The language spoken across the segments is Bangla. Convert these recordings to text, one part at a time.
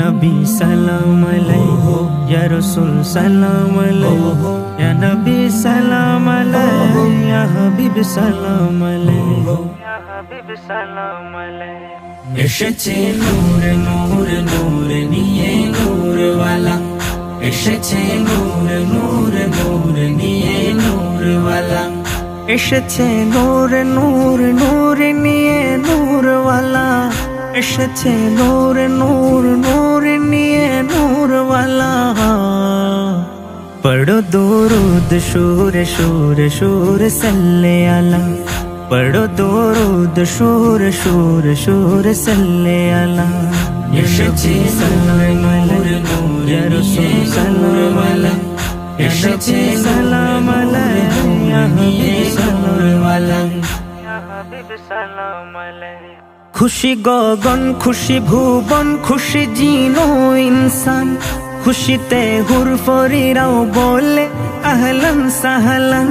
নবী সালাম আলাইহি, ইয়া রাসূল সালাম আলাইহি, ইয়া নবী সালাম আলাইহি, ইয়া হাবিব সালাম আলাইহি, ইয়া হাবিব সালাম আলাইহি। এসেছে নূর নূর নূর নিয়ে নূরওয়ালা। এসেছে নূর নূর নূর নিয়ে নূরওয়ালা। এসেছে নূর নূর নূর নিয়ে নূরওয়ালা। এসেছে নূর নূর নূর দুরুদ সুর সুর সুর সল্লে আলা। পড়ো দুরুদ সুর সুর সুর সল্লে আলা। এসেছে নূর নূর নূর নিয়ে নূরওয়ালা এসেছে সালাম আলাইহি ইয়া হাবিব নূরওয়ালা খুশি গগন খুশি ভুবন খুশি জিনো ইনসান। খুশিতে হুর ফরিরাও বলে, আহলান সাহলান,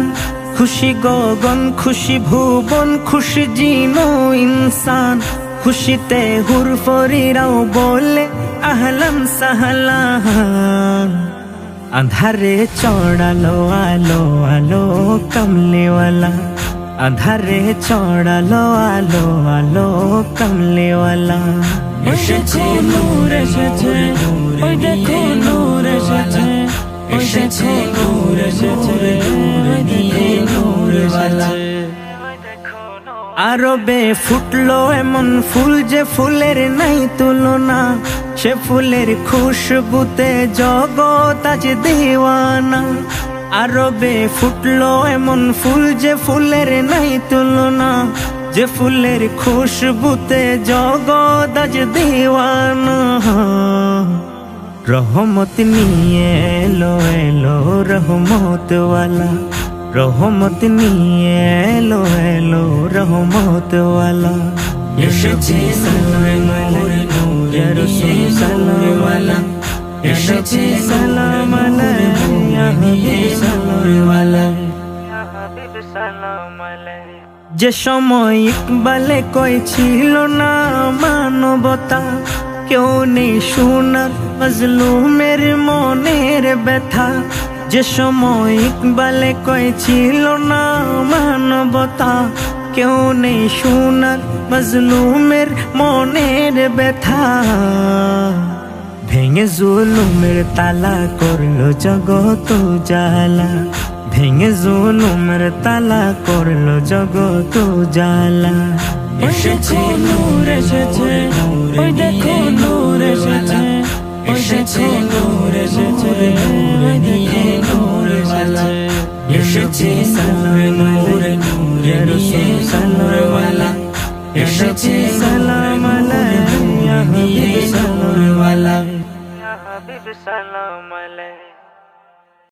খুশি গগন, খুশি ভুবন, খুশি জিনো ইনসান। খুশিতে হুর ফরিরাও বলে, আহলান সাহলান। আধারে চড়ালো, আলো আলো, কমলেওয়ালা। আধারে চড়ালো, আলো আলো, কমলেওয়ালা। এসেছে নূর এসেছে, ওই দেখো নূর এসেছে এসেছে নূর এসেছে নূর নূরওয়ালা আরবে ফুটলো এমন ফুল যে ফুলের নাই তুলনা, সে ফুলের খুশবুতে জগৎ আজ দিওয়ানা। আরবে ফুটলো এমন ফুল যে ফুলের নাই তুলনা, যে ফুলের খুশবুতে জগৎ আজ রহমত নিয়ে এলো এলো রহমত রহমত নিয়ে এলো এলো রহমত এসেছে এসেছে সালাম আলাইহি যে সময় ইকবালে কই ছিল না, মানবতা কেউ নেই শোনার মজলুমের মনের ব্যথা। যে সময় ইকবালে কই ছিল না, মানবতা কেউ নেই শোনার মজলুমের মনের ব্যথা। ভেঙে জুলুমের তালা করল জগত জালা ভেঙে জুলুমের তালা করল জগত জালা এসেছে নূর, এসেছে। ওই দেখো নূর, এসেছে। এসেছে নূর, এসেছে। দেখো নূর নূরওয়ালা এসেছে নূর নূর নূর আলাইহি ইয়া